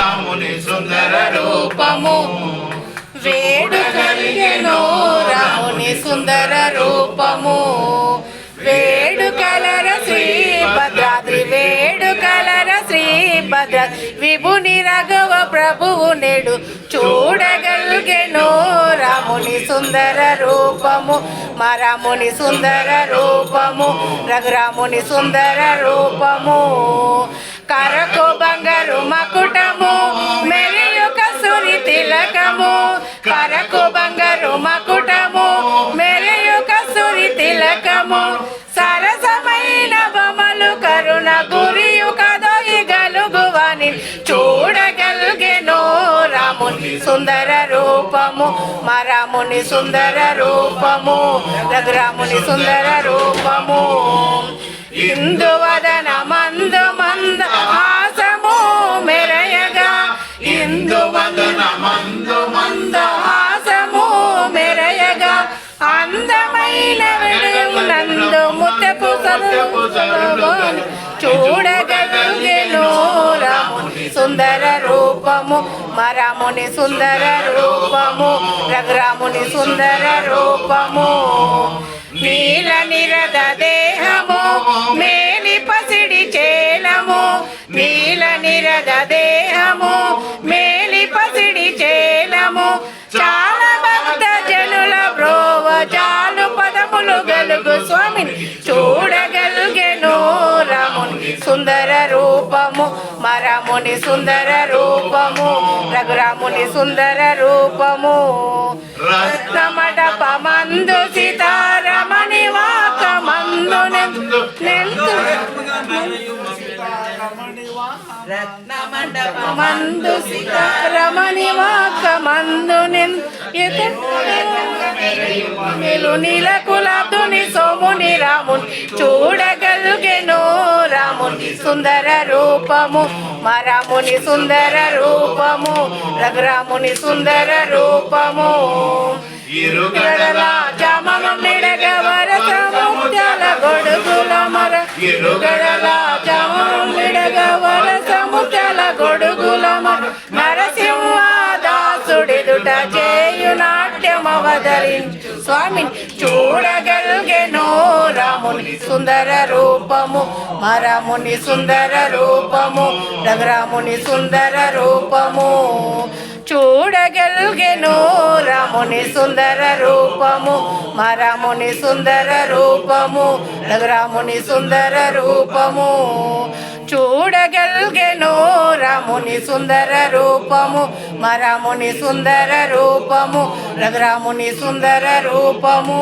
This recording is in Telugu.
రాముని సుందర రూపము. వేడు కలిగెను రాముని సుందర రూపము. వేడు కలర శ్రీ భద్రాద్రి వేడు కలర శ్రీ భద్ర విభుని రఘవ ప్రభువు నేడు చూడగలిగెను రాముని సుందర రూపము. మా రాముని సుందర రూపము రఘురాముని సుందర రూపము. కరకు బంగారు మా బంగారు మెరియు తిలకము సరసమైన బొమ్మలు కరుణ గురియు కదోయి గలుగువని చూడగలిగెను రాముని సుందర రూపము మా రాముని సుందర రూపము రఘురాముని సుందర రూపము. ఇందువదన చూడగలిగెను రాముని సుందర రూపము మరాముని సుందర రూపము రఘురాముని సుందర రూపము. నీల నిరద దేహము మేలి పసిడి చేలము. నీల నిరద దేహము మేలి పసిడి చేలము. చాలా భక్త జనుల బ్రోవ చాలు పదములు గలుగు స్వామిని చూడ సుందర రూపము మరముని సుందర రూపము రఘురాముని సుందర రూపము. రత్నమడప మందు సీతారమణి వాక మందు సీతారమణి వాక మందు నిలు నీలకులాబ్దుని సోముని రాముని చూ సుందర రూపము మా రాముని సుందర రూపము రఘురాముని సుందర రూపము. ఇరుగడల జమము నిడగ వరస ముత్యాల గొడుగుల మర. ఇరుగడల జమము నిడగ వరస ముత్యాల గొడుగుల మర. నరసింహ దాసుడిదుట చేయు స్వామిని చూడగలిగెను రఘురాముని సుందర రూపము మా సుందర రూపము రఘురాముని సుందర రూపము. చూడగలిగెను రాముని సుందర రూపము మా రాముని సుందర రూపము రఘురాముని సుందర రూపము. చూడగలిగెను రాముని సుందర రూపము మా రాముని సుందర రూపము రఘురాముని సుందర రూపము.